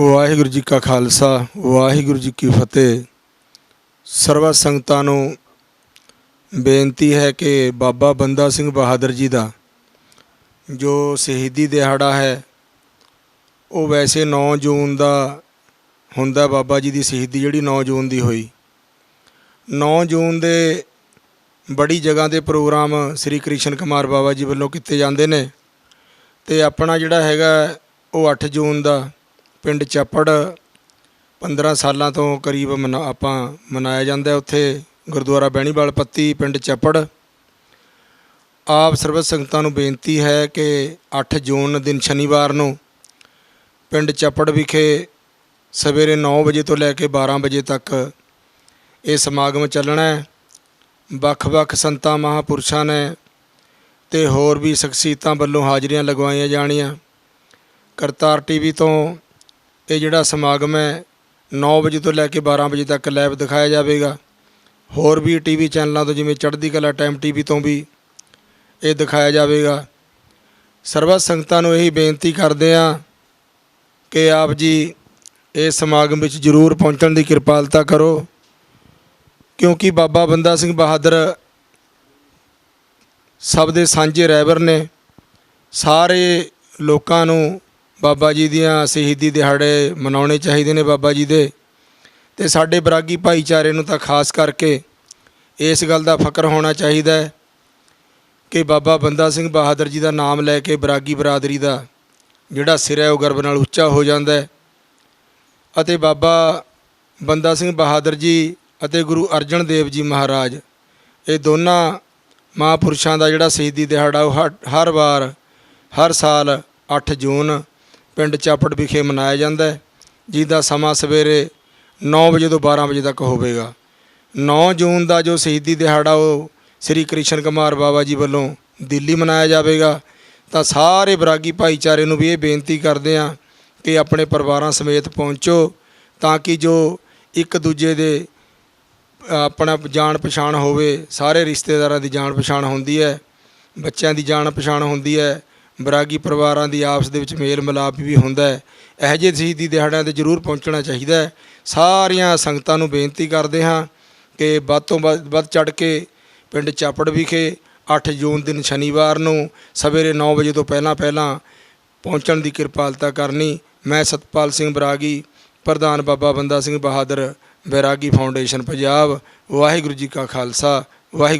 ਵਾਹਿਗੁਰੂ ਜੀ ਕਾ ਖਾਲਸਾ, ਵਾਹਿਗੁਰੂ ਜੀ ਕੀ ਫਤਿਹ। ਸਰਵਾ ਸੰਗਤਾਂ ਨੂੰ ਬੇਨਤੀ ਹੈ ਕਿ ਬਾਬਾ ਬੰਦਾ ਸਿੰਘ ਬਹਾਦਰ ਜੀ ਦਾ ਜੋ ਸ਼ਹੀਦੀ ਦਿਹਾੜਾ ਹੈ, ਉਹ ਵੈਸੇ 9 ਜੂਨ ਦਾ ਹੁੰਦਾ ਬਾਬਾ ਜੀ ਦੀ ਸ਼ਹੀਦੀ, ਜਿਹੜੀ 9 ਜੂਨ ਦੀ ਹੋਈ। 9 ਜੂਨ ਦੇ ਬੜੀ ਜਗ੍ਹਾ 'ਤੇ ਪ੍ਰੋਗਰਾਮ ਸ੍ਰੀ ਕ੍ਰਿਸ਼ਨ ਕੁਮਾਰ ਬਾਬਾ ਜੀ ਵੱਲੋਂ ਕੀਤੇ ਜਾਂਦੇ ਨੇ ਤੇ ਆਪਣਾ ਜਿਹੜਾ ਹੈਗਾ ਉਹ 8 ਜੂਨ ਦਾ ਪਿੰਡ ਚੱਪੜ 15 ਸਾਲਾਂ ਤੋਂ ਕਰੀਬ ਮਨਾ, ਆਪਾਂ ਮਨਾਇਆ ਜਾਂਦਾ ਉੱਥੇ, ਗੁਰਦੁਆਰਾ ਬਹਿਣੀਵਾਲ ਪੱਤੀ, ਪਿੰਡ ਚੱਪੜ। ਆਪ ਸਰਬਤ ਸੰਗਤਾਂ ਨੂੰ ਬੇਨਤੀ ਹੈ ਕਿ 8 ਜੂਨ ਦਿਨ ਸ਼ਨੀਵਾਰ ਨੂੰ ਪਿੰਡ ਚੱਪੜ ਵਿਖੇ ਸਵੇਰੇ 9 ਵਜੇ ਤੋਂ ਲੈ ਕੇ 12 ਵਜੇ ਤੱਕ ਇਹ ਸਮਾਗਮ ਚੱਲਣਾ ਹੈ। ਵੱਖ-ਵੱਖ ਸੰਤਾਂ, ਮਹਾਪੁਰਸ਼ਾਂ ਨੇ ਤੇ ਹੋਰ ਵੀ ਸ਼ਖਸੀਅਤਾਂ ਵੱਲੋਂ ਹਾਜ਼ਰੀਆਂ ਲਗਵਾਈਆਂ ਜਾਣੀਆਂ। ਕਰਤਾਰ ਟੀਵੀ ਤੋਂ ਇਹ ਜਿਹੜਾ ਸਮਾਗਮ ਹੈ 9 ਵਜੇ ਤੋਂ ਲੈ ਕੇ 12 ਵਜੇ ਤੱਕ ਲਾਈਵ ਦਿਖਾਇਆ ਜਾਵੇਗਾ। ਹੋਰ ਵੀ ਟੀਵੀ ਚੈਨਲਾਂ ਤੋਂ ਜਿਵੇਂ ਚੜ੍ਹਦੀ ਕਲਾ ਟਾਈਮ ਟੀਵੀ ਤੋਂ ਵੀ ਇਹ ਦਿਖਾਇਆ ਜਾਵੇਗਾ। ਸਰਬੱਤ ਸੰਗਤਾਂ ਨੂੰ ਇਹੀ ਬੇਨਤੀ ਕਰਦੇ ਹਾਂ ਕਿ ਆਪ ਜੀ ਇਸ ਸਮਾਗਮ ਵਿੱਚ ਜ਼ਰੂਰ ਪਹੁੰਚਣ ਦੀ ਕਿਰਪਾਲਤਾ ਕਰੋ, ਕਿਉਂਕਿ ਬਾਬਾ ਬੰਦਾ ਸਿੰਘ ਬਹਾਦਰ ਸਭ ਦੇ ਸਾਂਝੇ ਰਹਿਬਰ ਨੇ। ਸਾਰੇ ਲੋਕਾਂ ਨੂੰ ਬਾਬਾ ਜੀ ਦੀਆਂ ਸ਼ਹੀਦੀ ਦਿਹਾੜੇ ਮਨਾਉਣੇ ਚਾਹੀਦੇ ਨੇ ਬਾਬਾ ਜੀ ਦੇ। ਤੇ ਸਾਡੇ ਬਰਾਗੀ ਭਾਈਚਾਰੇ ਨੂੰ ਤਾਂ ਖਾਸ ਕਰਕੇ ਇਸ ਗੱਲ ਦਾ ਫਕਰ ਹੋਣਾ ਚਾਹੀਦਾ ਹੈ ਕਿ ਬਾਬਾ ਬੰਦਾ ਸਿੰਘ ਬਹਾਦਰ ਜੀ ਦਾ ਨਾਮ ਲੈ ਕੇ ਬਰਾਗੀ ਬਰਾਦਰੀ ਦਾ ਜਿਹੜਾ ਸਿਰ ਹੈ ਉਹ ਗਰਬ ਨਾਲ ਉੱਚਾ ਹੋ ਜਾਂਦਾ ਹੈ ਅਤੇ ਬਾਬਾ ਬੰਦਾ ਸਿੰਘ ਬਹਾਦਰ ਜੀ ਅਤੇ ਗੁਰੂ ਅਰਜਨ ਦੇਵ ਜੀ ਮਹਾਰਾਜ, ਇਹ ਦੋਨਾਂ ਮਹਾਂਪੁਰਸ਼ਾਂ ਦਾ ਜਿਹੜਾ ਸ਼ਹੀਦੀ ਦਿਹਾੜਾ ਉਹ ਹਰ- ਹਰ ਵਾਰ, ਹਰ ਸਾਲ 8 ਜੂਨ ਪਿੰਡ ਚਾਪੜ ਵਿਖੇ ਮਨਾਇਆ ਜਾਂਦਾ ਹੈ, ਜਿਹਦਾ ਸਮਾਂ ਸਵੇਰੇ 9 ਵਜੇ ਤੋਂ 12 ਵਜੇ ਤੱਕ ਹੋਵੇਗਾ। 9 ਜੂਨ ਦਾ ਜੋ ਸ਼ਹੀਦੀ ਦਿਹਾੜਾ, ਉਹ ਸ੍ਰੀ ਕ੍ਰਿਸ਼ਨ ਕੁਮਾਰ ਬਾਬਾ ਜੀ ਵੱਲੋਂ ਦਿੱਲੀ ਮਨਾਇਆ ਜਾਵੇਗਾ। ਤਾਂ ਸਾਰੇ ਬਰਾਗੀ ਭਾਈਚਾਰੇ ਨੂੰ ਵੀ ਇਹ ਬੇਨਤੀ ਕਰਦੇ ਹਾਂ ਕਿ ਆਪਣੇ ਪਰਿਵਾਰਾਂ ਸਮੇਤ ਪਹੁੰਚੋ, ਤਾਂ ਕਿ ਜੋ ਇੱਕ ਦੂਜੇ ਦੇ ਆਪਣਾ ਜਾਣ ਪਛਾਣ ਹੋਵੇ, ਸਾਰੇ ਰਿਸ਼ਤੇਦਾਰਾਂ ਦੀ ਜਾਣ ਪਛਾਣ ਹੁੰਦੀ ਹੈ, ਬੱਚਿਆਂ ਦੀ ਜਾਣ ਪਛਾਣ ਹੁੰਦੀ ਹੈ ਬਰਾਗੀ ਪਰਿਵਾਰਾਂ ਦੀ ਆਪਸ ਦੇ ਵਿੱਚ ਮੇਲ ਮਿਲਾਪ ਵੀ ਹੁੰਦਾ ਹੈ। ਇਹੋ ਜਿਹੇ ਸ਼ਹੀਦੀ ਦਿਹਾੜਿਆਂ ਤੇ ਜ਼ਰੂਰ ਪਹੁੰਚਣਾ ਚਾਹੀਦਾ ਹੈ। ਸਾਰੀਆਂ ਸੰਗਤਾਂ ਨੂੰ ਬੇਨਤੀ ਕਰਦੇ ਹਾਂ ਕਿ ਵੱਧ ਤੋਂ ਵੱਧ ਵੱਧ ਚੜ ਕੇ ਪਿੰਡ ਚਾਪੜ ਵਿਖੇ 8 ਜੂਨ ਦਿਨ ਸ਼ਨੀਵਾਰ ਨੂੰ ਸਵੇਰੇ 9 ਵਜੇ ਤੋਂ ਪਹਿਲਾਂ ਪਹਿਲਾਂ ਪਹੁੰਚਣ ਦੀ ਕਿਰਪਾਲਤਾ ਕਰਨੀ ਮੈਂ ਸਤਪਾਲ ਸਿੰਘ ਬਰਾਗੀ, ਪ੍ਰਧਾਨ ਬਾਬਾ ਬੰਦਾ ਸਿੰਘ ਬਹਾਦਰ ਬੈਰਾਗੀ ਫਾਊਂਡੇਸ਼ਨ ਪੰਜਾਬ। ਵਾਹਿਗੁਰੂ ਜੀ ਕਾ ਖਾਲਸਾ, ਵਾਹਿਗੁਰੂ